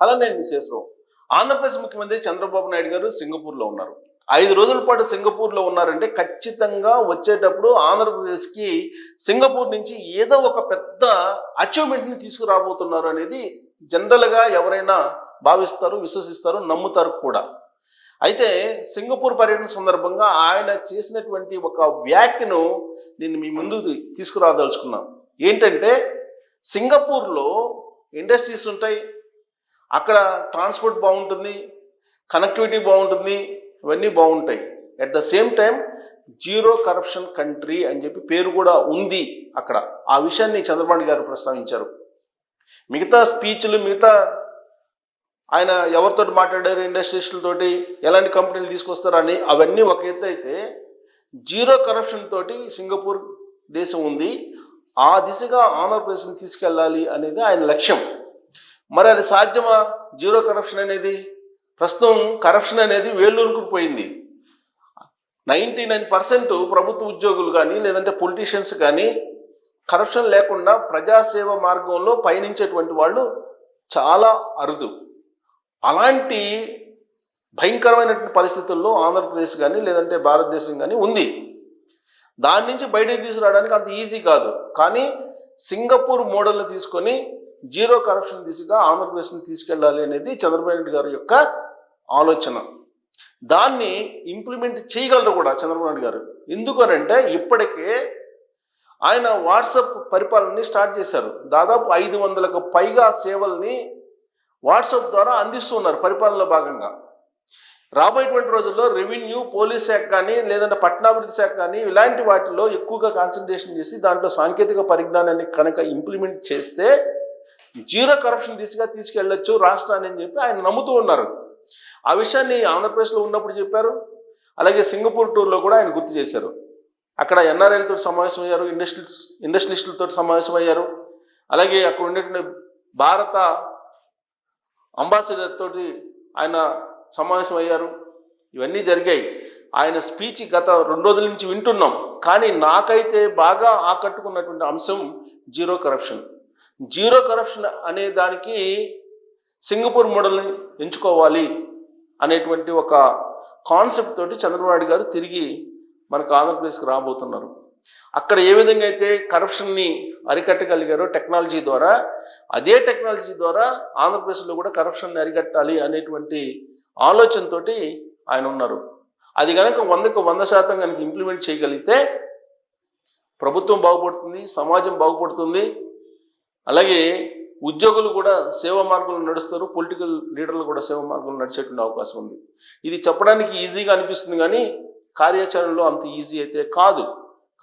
అలానే రావు ఆంధ్రప్రదేశ్ ముఖ్యమంత్రి చంద్రబాబు నాయుడు గారు సింగపూర్లో ఉన్నారు. ఐదు రోజుల పాటు సింగపూర్లో ఉన్నారంటే ఖచ్చితంగా వచ్చేటప్పుడు ఆంధ్రప్రదేశ్కి సింగపూర్ నుంచి ఏదో ఒక పెద్ద అచీవ్మెంట్ని తీసుకురాబోతున్నారు అనేది జనరల్గా ఎవరైనా భావిస్తారు విశ్వసిస్తారు నమ్ముతారు కూడా. అయితే సింగపూర్ పర్యటన సందర్భంగా ఆయన చేసినటువంటి ఒక వ్యాఖ్యను నేను మీ ముందు తీసుకురాదలుచుకున్నాను ఏంటంటే సింగపూర్లో ఇండస్ట్రీస్ ఉంటాయి అక్కడ ట్రాన్స్పోర్ట్ బాగుంటుంది కనెక్టివిటీ బాగుంటుంది ఇవన్నీ బాగుంటాయి. At the same time zero corruption country అని చెప్పి పేరు కూడా ఉంది అక్కడ. ఆ విషయాన్ని చంద్రబాబు గారు ప్రస్తావించారు. మిగతా స్పీచ్లు మిగతా ఆయన ఎవరితో మాట్లాడారు ఇండస్ట్రీస్లతోటి ఎలాంటి కంపెనీలు తీసుకొస్తారని అవన్నీ ఒక ఎత్తు అయితే జీరో కరప్షన్ తోటి సింగపూర్ దేశం ఉంది. ఆ దిశగా ఆంధ్రప్రదేశ్ని తీసుకెళ్ళాలి అనేది ఆయన లక్ష్యం. మరి అది సాధ్యమా? జీరో కరప్షన్ అనేది? ప్రస్తుతం కరప్షన్ అనేది వేళ్ళూరుకు పోయింది. నైంటీ నైన్ పర్సెంట్ ప్రభుత్వ ఉద్యోగులు కానీ లేదంటే పొలిటీషియన్స్ కానీ కరప్షన్ లేకుండా ప్రజాసేవ మార్గంలో పయనించేటువంటి వాళ్ళు చాలా అరుదు. అలాంటి భయంకరమైనటువంటి పరిస్థితుల్లో ఆంధ్రప్రదేశ్ కానీ లేదంటే భారతదేశం కానీ ఉంది. దాని నుంచి బయటకు తీసుకురావడానికి అంత ఈజీ కాదు. కానీ సింగపూర్ మోడల్ని తీసుకొని జీరో కరప్షన్ దిశగా ఆంధ్రప్రదేశ్ని తీసుకెళ్ళాలి అనేది చంద్రబాబు నాయుడు గారి యొక్క ఆలోచన. దాన్ని ఇంప్లిమెంట్ చేయగలరు కూడా చంద్రబాబు నాయుడు గారు. ఎందుకనంటే ఇప్పటికే ఆయన వాట్సప్ పరిపాలనని స్టార్ట్ చేశారు. దాదాపు ఐదు వందలకు పైగా సేవల్ని వాట్సాప్ ద్వారా అందిస్తున్నారు పరిపాలనలో భాగంగా. రాబోయేటువంటి రోజుల్లో రెవెన్యూ పోలీస్ శాఖ కానీ లేదంటే పట్టణాభివృద్ధి శాఖ కానీ ఇలాంటి వాటిలో ఎక్కువగా కాన్సన్ట్రేషన్ చేసి దాంట్లో సాంకేతిక పరిజ్ఞానాన్ని కనుక ఇంప్లిమెంట్ చేస్తే జీరో కరప్షన్ దిశగా తీసుకెళ్ళొచ్చు రాష్ట్రాన్ని అని చెప్పి ఆయన నమ్ముతూ ఉన్నారు. ఆ విషయాన్ని ఆంధ్రప్రదేశ్లో ఉన్నప్పుడు చెప్పారు. అలాగే సింగపూర్ టూర్లో కూడా ఆయన గుర్తు చేశారు. అక్కడ ఎన్ఆర్ఐలతో సమావేశం అయ్యారు ఇండస్ట్రీ ఇండస్ట్రియలిస్టులతో సమావేశం అయ్యారు అలాగే అక్కడ ఉండేటువంటి భారత అంబాసిడర్ తోటి ఆయన సమావేశం అయ్యారు ఇవన్నీ జరిగాయి. ఆయన స్పీచ్ గత రెండు రోజుల నుంచి వింటున్నాం. కానీ నాకైతే బాగా ఆకట్టుకున్నటువంటి అంశం జీరో కరప్షన్ జీరో కరప్షన్ అనే దానికి సింగపూర్ మోడల్ని ఎంచుకోవాలి అనేటువంటి ఒక కాన్సెప్ట్ తోటి చంద్రబాబు గారు తిరిగి మనకు ఆంధ్రప్రదేశ్కి రాబోతున్నారు. అక్కడ ఏ విధంగా అయితే కరప్షన్ని అరికట్టగలిగారో టెక్నాలజీ ద్వారా అదే టెక్నాలజీ ద్వారా ఆంధ్రప్రదేశ్లో కూడా కరప్షన్ని అరికట్టాలి అనేటువంటి ఆలోచనతోటి ఆయన ఉన్నారు. అది కనుక వందకు వంద శాతం కనుక ఇంప్లిమెంట్ చేయగలిగితే ప్రభుత్వం బాగుపడుతుంది సమాజం బాగుపడుతుంది అలాగే ఉద్యోగులు కూడా సేవ మార్గంలో నడుస్తారు పొలిటికల్ లీడర్లు కూడా సేవ మార్గంలో నడిచేటువంటి అవకాశం ఉంది. ఇది చెప్పడానికి ఈజీగా అనిపిస్తుంది కానీ కార్యాచరణలో అంత ఈజీ అయితే కాదు.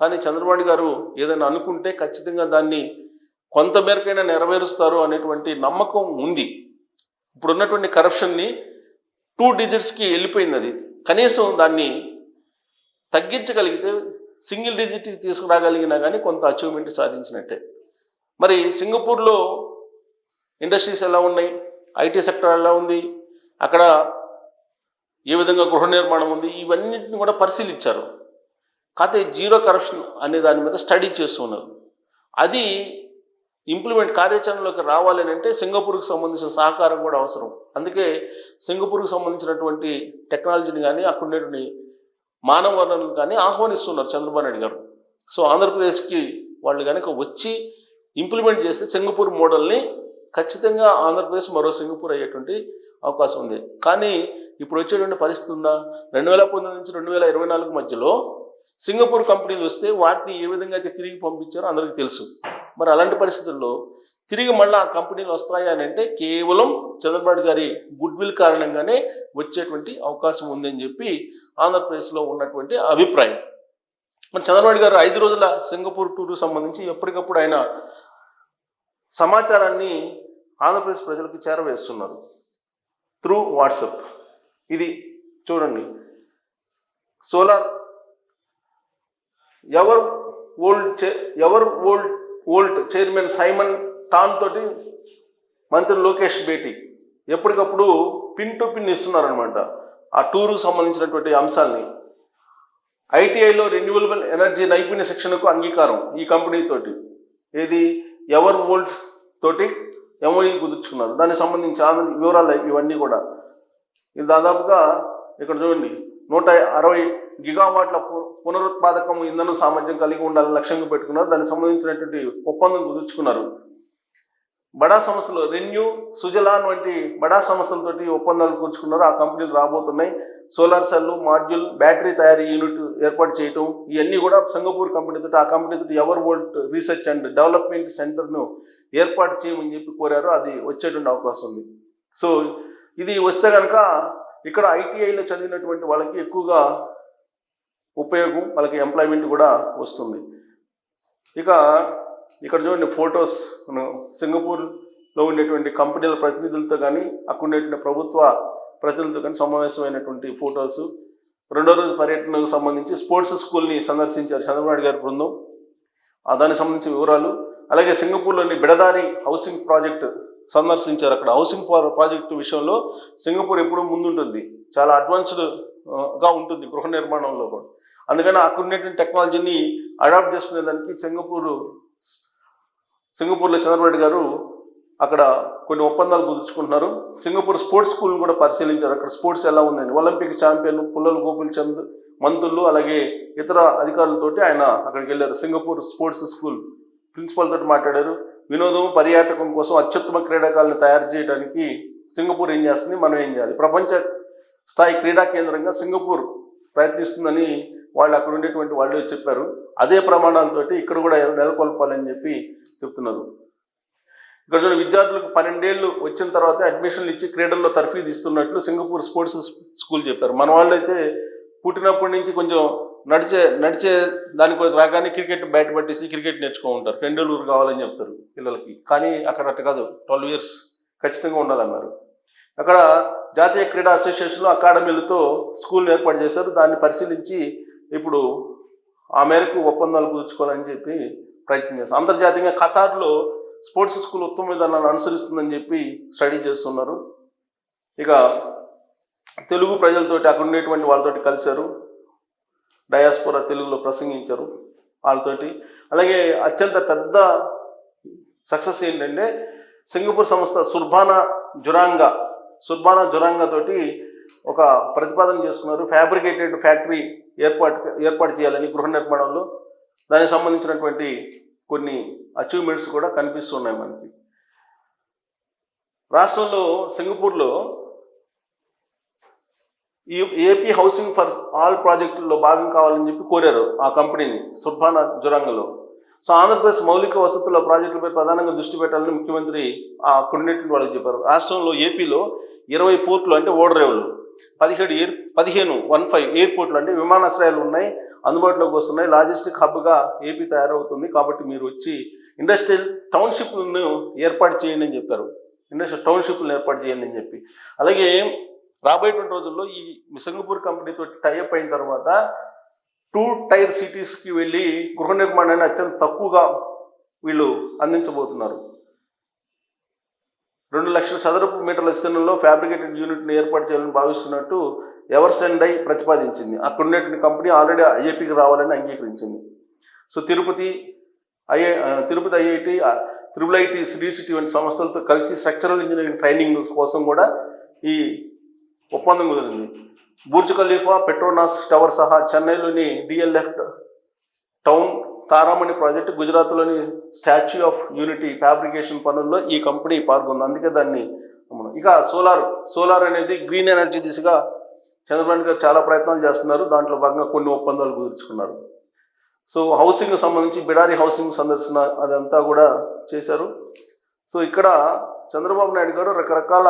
కానీ చంద్రబాబు గారు ఏదైనా అనుకుంటే ఖచ్చితంగా దాన్ని కొంతమేరకైనా నెరవేరుస్తారు అనేటువంటి నమ్మకం ఉంది. ఇప్పుడు ఉన్నటువంటి కరప్షన్ని టూ డిజిట్స్కి వెళ్ళిపోయింది అది. కనీసం దాన్ని తగ్గించగలిగితే సింగిల్ డిజిట్కి తీసుకురాగలిగినా కానీ కొంత అచీవ్మెంట్ సాధించినట్టే. మరి సింగపూర్లో ఇండస్ట్రీస్ ఎలా ఉన్నాయి? ఐటీ సెక్టర్ ఎలా ఉంది? అక్కడ ఏ విధంగా గృహ నిర్మాణం ఉంది? ఇవన్నింటిని కూడా పరిశీలించారు. కాకపోతే జీరో కరప్షన్ అనే దాని మీద స్టడీ చేస్తున్నారు అది ఇంప్లిమెంట్ కార్యాచరణలోకి రావాలి అంటే సింగపూర్కి సంబంధించిన సహకారం కూడా అవసరం. అందుకే సింగపూర్కి సంబంధించినటువంటి టెక్నాలజీని కానీ అక్కడ ఉండేటువంటి మానవ వనరులను కానీ ఆహ్వానిస్తున్నారు చంద్రబాబు నాయుడు గారు. సో ఆంధ్రప్రదేశ్కి వాళ్ళు కనుక వచ్చి ఇంప్లిమెంట్ చేస్తే సింగపూర్ మోడల్ని ఖచ్చితంగా ఆంధ్రప్రదేశ్ మరో సింగపూర్ అయ్యేటువంటి అవకాశం ఉంది. కానీ ఇప్పుడు వచ్చేటువంటి పరిస్థితి ఉందా? రెండు వేల పంతొమ్మిది నుంచి రెండు వేల ఇరవై నాలుగు మధ్యలో సింగపూర్ కంపెనీలు వస్తే వాటిని ఏ విధంగా అయితే తిరిగి పంపించారో అందరికీ తెలుసు. మరి అలాంటి పరిస్థితుల్లో తిరిగి మళ్ళీ ఆ కంపెనీలు వస్తాయి అని అంటే కేవలం చంద్రబాబు గారి గుడ్ విల్ కారణంగానే వచ్చేటువంటి అవకాశం ఉందని చెప్పి ఆంధ్రప్రదేశ్లో ఉన్నటువంటి అభిప్రాయం. మరి చంద్రబాబు గారు ఐదు రోజుల సింగపూర్ టూర్ సంబంధించి ఎప్పటికప్పుడు ఆయన సమాచారాన్ని ఆంధ్రప్రదేశ్ ప్రజలకు చేరవేస్తున్నారు. Through WhatsApp. ఇది చూడండి. సోలార్ ఎవర్ ఓల్డ్ చే ఎవర్ ఓల్డ్ ఓల్డ్ చైర్మన్ సైమన్ టాన్ తోటి మంత్రి లోకేష్ భేటీ ఎప్పటికప్పుడు పిన్ టు పిన్ ఇస్తున్నారనమాట ఆ టూరుకు సంబంధించినటువంటి అంశాలని. ఐటీఐలో రెన్యూవబుల్ ఎనర్జీ నైపుణ్య శిక్షణకు అంగీకారం ఈ కంపెనీ తోటి. ఏది? ఎవర్ వోల్డ్స్ తోటి ఎంఓఈ కుదుర్చుకున్నారు. దానికి సంబంధించి వివరాలు ఇవన్నీ కూడా. ఇది దాదాపుగా ఇక్కడ చూడండి నూట అరవై గిగావాట్ల పు- పునరుత్పాదకం ఇంధన సామర్థ్యం కలిగి ఉండాలని లక్ష్యంగా పెట్టుకున్నారు. దానికి సంబంధించినటువంటి ఒప్పందం కుదుర్చుకున్నారు. బడా సంస్థలు రెన్యూ సుజలాన్ వంటి బడా సంస్థలతోటి ఒప్పందాలు కూర్చుకున్నారు. ఆ కంపెనీలు రాబోతున్నాయి. సోలార్ సెల్లు మాడ్యూల్ బ్యాటరీ తయారీ యూనిట్ ఏర్పాటు చేయటం ఇవన్నీ కూడా సింగపూర్ కంపెనీతో ఆ కంపెనీతో ever world research and development సెంటర్ను ఏర్పాటు చేయమని చెప్పి కోరారు అది వచ్చేటువంటి అవకాశం ఉంది. సో ఇది వస్తే కనుక ఇక్కడ ఐటీఐలో చదివినటువంటి వాళ్ళకి ఎక్కువగా ఉపయోగం వాళ్ళకి ఎంప్లాయ్మెంట్ కూడా వస్తుంది. ఇక ఇక్కడ చూడండి ఫొటోస్. సింగపూర్లో ఉండేటువంటి కంపెనీల ప్రతినిధులతో కానీ అక్కడ ఉండేటువంటి ప్రభుత్వ ప్రతినిధులతో కానీ సమావేశమైనటువంటి ఫొటోస్. రెండో రోజు పర్యటనకు సంబంధించి స్పోర్ట్స్ స్కూల్ని సందర్శించారు చంద్రబాబు గారి బృందం. దానికి సంబంధించిన వివరాలు. అలాగే సింగపూర్లోని బిడదారి హౌసింగ్ ప్రాజెక్ట్ సందర్శించారు. అక్కడ హౌసింగ్ ప్రాజెక్టు విషయంలో సింగపూర్ ఎప్పుడూ ముందుంటుంది. చాలా అడ్వాన్స్డ్గా ఉంటుంది గృహ నిర్మాణంలో కూడా. అందుకని అక్కడ ఉన్నటువంటి టెక్నాలజీని అడాప్ట్ చేసుకునే దానికి సింగపూర్ సింగపూర్లో చంద్రబాబు గారు అక్కడ కొన్ని ఒప్పందాలు కుదుర్చుకుంటున్నారు. సింగపూర్ స్పోర్ట్స్ స్కూల్ని కూడా పరిశీలించారు. అక్కడ స్పోర్ట్స్ ఎలా ఉందని ఒలింపిక్ ఛాంపియన్ పుల్లలు గోపుల్ చంద్ మంత్రులు అలాగే ఇతర అధికారులతోటి ఆయన అక్కడికి వెళ్ళారు. సింగపూర్ స్పోర్ట్స్ స్కూల్ ప్రిన్సిపల్ తోటి మాట్లాడారు. వినోదం పర్యాటకం కోసం అత్యుత్తమ క్రీడాకారులను తయారు చేయడానికి సింగపూర్ ఏం చేస్తుంది? మనం ఏం చేయాలి? ప్రపంచ స్థాయి క్రీడా కేంద్రంగా సింగపూర్ ప్రయత్నిస్తుందని వాళ్ళు అక్కడ ఉండేటువంటి వాళ్ళు చెప్పారు. అదే ప్రమాణాలతో ఇక్కడ కూడా నెలకొల్పాలని చెప్పి చెప్తున్నారు. ఇక్కడ చూడండి విద్యార్థులకు పన్నెండేళ్ళు వచ్చిన తర్వాత అడ్మిషన్లు ఇచ్చి క్రీడల్లో తర్ఫీదు ఇస్తున్నట్లు సింగపూర్ స్పోర్ట్స్ స్కూల్ చెప్పారు. మన వాళ్ళు అయితే పుట్టినప్పటి నుంచి కొంచెం నడిచే నడిచే దానికోసం రాగానే క్రికెట్ బ్యాట్ పట్టేసి క్రికెట్ నేర్చుకో ఉంటారు. కావాలని చెప్తారు పిల్లలకి. కానీ అక్కడ అట్ట కాదు. ట్వెల్వ్ ఇయర్స్ ఖచ్చితంగా ఉండాలన్నారు. అక్కడ జాతీయ క్రీడా అసోసియేషన్లో అకాడమీలతో స్కూల్ ఏర్పాటు చేశారు. దాన్ని పరిశీలించి ఇప్పుడు ఆ మేరకు ఒప్పందాలు కుదుర్చుకోవాలని చెప్పి ప్రయత్నం చేస్తారు అంతర్జాతీయంగా ఖతార్లో స్పోర్ట్స్ స్కూల్ ఉత్తమ విధానాన్ని అనుసరిస్తుందని చెప్పి స్టడీ చేస్తున్నారు. ఇక తెలుగు ప్రజలతోటి అక్కడ ఉండేటువంటి వాళ్ళతోటి కలిశారు. డయాస్పోరా తెలుగులో ప్రసంగించారు వాళ్ళతోటి. అలాగే అత్యంత పెద్ద సక్సెస్ ఏంటంటే సింగపూర్ సంస్థ సుర్బానా జురాంగా సుర్బానా జురాంగా తోటి ఒక ప్రతిపాదన చేసుకున్నారు. ఫ్యాబ్రికేటెడ్ ఫ్యాక్టరీ ఏర్పాటు ఏర్పాటు చేయాలని గృహ నిర్మాణంలో దానికి సంబంధించినటువంటి కొన్ని అచీవ్మెంట్స్ కూడా కనిపిస్తున్నాయి మనకి. రాష్ట్రంలో సింగపూర్లో ఈ ఏపీ హౌసింగ్ ఫర్ ఆల్ ప్రాజెక్టుల్లో భాగం కావాలని చెప్పి కోరారు ఆ కంపెనీని సుర్భానా జురంగలో. సో ఆంధ్రప్రదేశ్ మౌలిక వసతుల ప్రాజెక్టులపై ప్రధానంగా దృష్టి పెట్టాలని ముఖ్యమంత్రి ఆ కొన్నింటిని వాళ్ళకి చెప్పారు. రాష్ట్రంలో ఏపీలో ఇరవై పోర్టులు అంటే ఓడరేవులు. పదిహేడు ఎయిర్ పదిహేను వన్ ఫైవ్ ఎయిర్పోర్ట్లు అంటే విమానాశ్రయాలు ఉన్నాయి అందుబాటులోకి వస్తున్నాయి. లాజిస్టిక్ హబ్గా ఏపీ తయారవుతుంది. కాబట్టి మీరు వచ్చి ఇండస్ట్రియల్ టౌన్షిప్లను ఏర్పాటు చేయండి అని చెప్పారు. ఇండస్ట్రియల్ టౌన్షిప్లను ఏర్పాటు చేయండి అని చెప్పి. అలాగే రాబోయేటువంటి రోజుల్లో ఈ మిసంగపూర్ కంపెనీతో టైఅప్ అయిన తర్వాత టూ టైర్ సిటీస్కి వెళ్ళి గృహ నిర్మాణాన్ని అత్యంత తక్కువగా వీళ్ళు అందించబోతున్నారు. రెండు లక్షల చదరపు మీటర్ల విస్తీర్ణంలో ఫ్యాబ్రికేటెడ్ యూనిట్ని ఏర్పాటు చేయాలని భావిస్తున్నట్టు ఎవర్స్ అండ్ ఐ ప్రతిపాదించింది. అక్కడ ఉండేటువంటి కంపెనీ ఆల్రెడీ ఐఏపీకి రావాలని అంగీకరించింది. So Tirupati ఐఐ Tirupati IIT triple IT Sri City వంటి సంస్థలతో కలిసి స్ట్రక్చరల్ ఇంజనీరింగ్ ట్రైనింగ్ కోసం కూడా ఈ ఒప్పందం కుదిరింది. బుర్జ్ ఖలీఫా పెట్రోనాస్ టవర్ సహా చెన్నైలోని డిఎల్ఎఫ్ టౌన్ తారామణి ప్రాజెక్టు గుజరాత్లోని స్టాచ్యూ ఆఫ్ యూనిటీ ఫ్యాబ్రికేషన్ పనుల్లో ఈ కంపెనీ పాల్గొంది. అందుకే దాన్ని ఇక సోలార్ సోలార్ అనేది గ్రీన్ ఎనర్జీ దిశగా చంద్రబాబు గారు చాలా ప్రయత్నాలు చేస్తున్నారు. దాంట్లో భాగంగా కొన్ని ఒప్పందాలు కుదుర్చుకున్నారు. సో హౌసింగ్ సంబంధించి బిడారి హౌసింగ్ సందర్శన అదంతా కూడా చేశారు. సో ఇక్కడ చంద్రబాబు నాయుడు గారు రకరకాల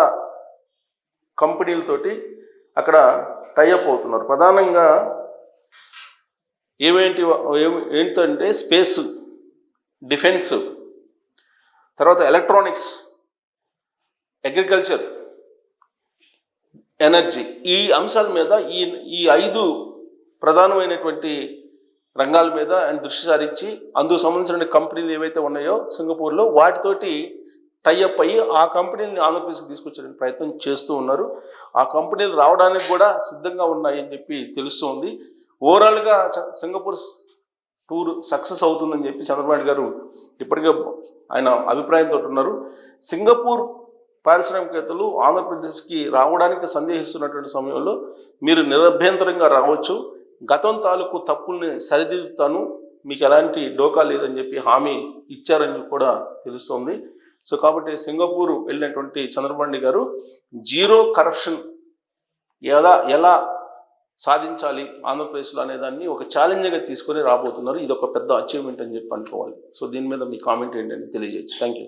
కంపెనీలతోటి అక్కడ టైఅప్ అవుతున్నారు. ప్రధానంగా ఏమేంటి ఏంటంటే స్పేస్ డిఫెన్స్ తర్వాత ఎలక్ట్రానిక్స్ అగ్రికల్చర్ ఎనర్జీ. ఈ అంశాల మీద ఈ ఈ ఐదు ప్రధానమైనటువంటి రంగాల మీద ఆయన దృష్టి సారించి అందుకు సంబంధించిన కంపెనీలు ఏవైతే ఉన్నాయో సింగపూర్లో వాటితోటి టైఅప్ అయ్యి ఆ కంపెనీని ఆంధ్రప్రదేశ్కి తీసుకొచ్చడానికి ప్రయత్నం చేస్తూ ఉన్నారు. ఆ కంపెనీలు రావడానికి కూడా సిద్ధంగా ఉన్నాయని చెప్పి తెలుస్తుంది. ఓవరాల్గా చ- సింగపూర్ టూర్ సక్సెస్ అవుతుందని చెప్పి చంద్రబాబు గారు ఇప్పటికే ఆయన అభిప్రాయంతో ఉన్నారు సింగపూర్ పారిశ్రామికవేత్తలు ఆంధ్రప్రదేశ్కి రావడానికి సందేహిస్తున్నటువంటి సమయంలో మీరు నిరభ్యంతరంగా రావచ్చు. గతం తాలూకు తప్పుల్ని సరిదిద్దుతాను. మీకు ఎలాంటి డోకా లేదని చెప్పి హామీ ఇచ్చారని కూడా తెలుస్తోంది. సో కాబట్టి సింగపూర్ వెళ్ళినటువంటి చంద్రబాబు గారు జీరో కరప్షన్ ఎలా ఎలా సాధించాలి ఆంధ్రప్రదేశ్లో అనేదాన్ని ఒక ఛాలెంజ్గా తీసుకొని రాబోతున్నారు. ఇది ఒక పెద్ద అచీవ్మెంట్ అని చెప్పి అనుకోవాలి. సో దీని మీద మీ కామెంట్ ఏంటని తెలియజేయచ్చు. Thank you